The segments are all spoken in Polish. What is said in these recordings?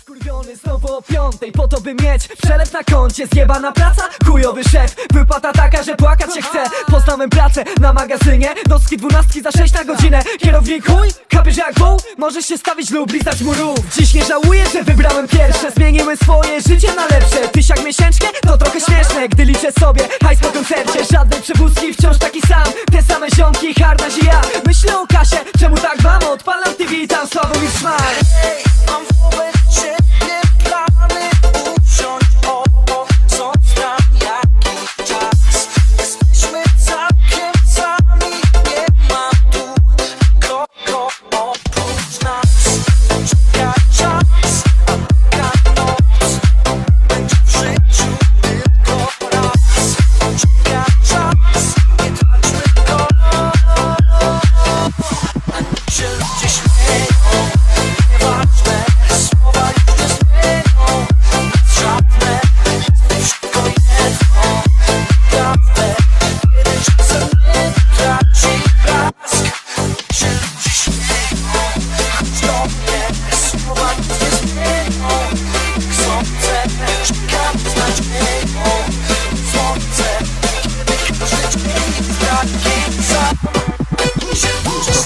Wkurwiony znowu o piątej. Po to by mieć przelew na koncie. Zjebana praca, chujowy szef. Wypłata taka, że płakać się chce. Poznałem pracę na magazynie. Nocki dwunastki za sześć na godzinę. Kierownik chuj, kapiesz jak woł. Możesz się stawić lub lizać murów. Dziś nie żałuję, że wybrałem pierwsze. Zmieniłem swoje życie na lepsze. Tysiak miesięcznie to trochę śmieszne. Gdy liczę sobie hajs po koncercie Żadnej przewózki, wciąż taki sam. Te same ziomki, harnaś i ja Myślę o kasie, czemu tak mam? Odpalam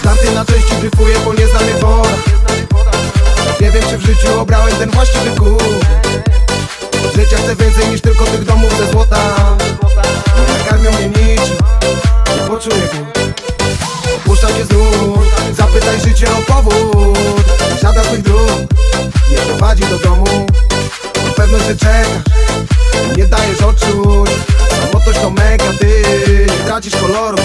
Starty na części dryfuję po nieznanych wodach Nie wiem czy w życiu obrałem ten właściwy kurs życia chcę więcej niż tylko tych domów ze złota. Nakarmią mnie niczym Nie poczuję głód Opuszczam cię znów Zapytaj życie o powód. Żaden z tych dróg Nie prowadzi do domu. Pewność, że czekasz Nie dajesz odczuć. Samotność to mega Ty tracisz koloru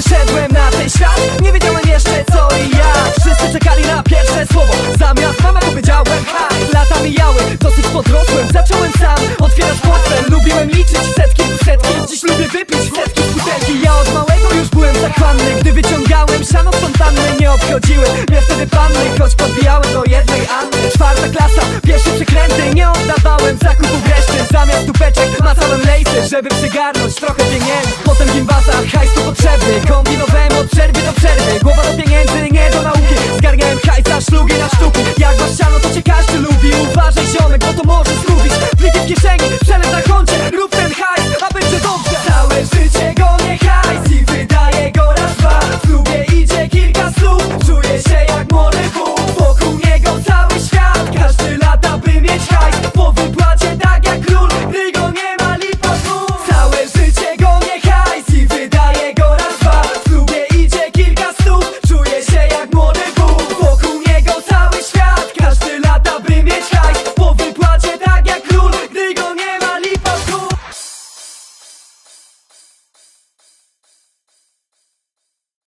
przyszedłem na ten świat Nie wiedziałem jeszcze co i jak. Wszyscy czekali na pierwsze słowo Zamiast mama powiedziałem haj Lata mijały, dosyć podrosłem Zacząłem sam otwierać portfel Lubiłem liczyć setki setki Dziś lubię wypić setki butelki Ja od małego już byłem zachłanny Gdy wyciągałem siano z fontanny. Nie obchodziły mnie wtedy panny Choć podbijałem do jednej Anny. Czwarta klasa, pierwsze przekręty Nie oddawałem zakupów reszty. Zamiast tupeczek macałem lejsy Żeby przygarnąć trochę pieniędzy Potem gimbaza, hajs tu potrzebny. Kombinowałem od przerwy do przerwy. Głowa do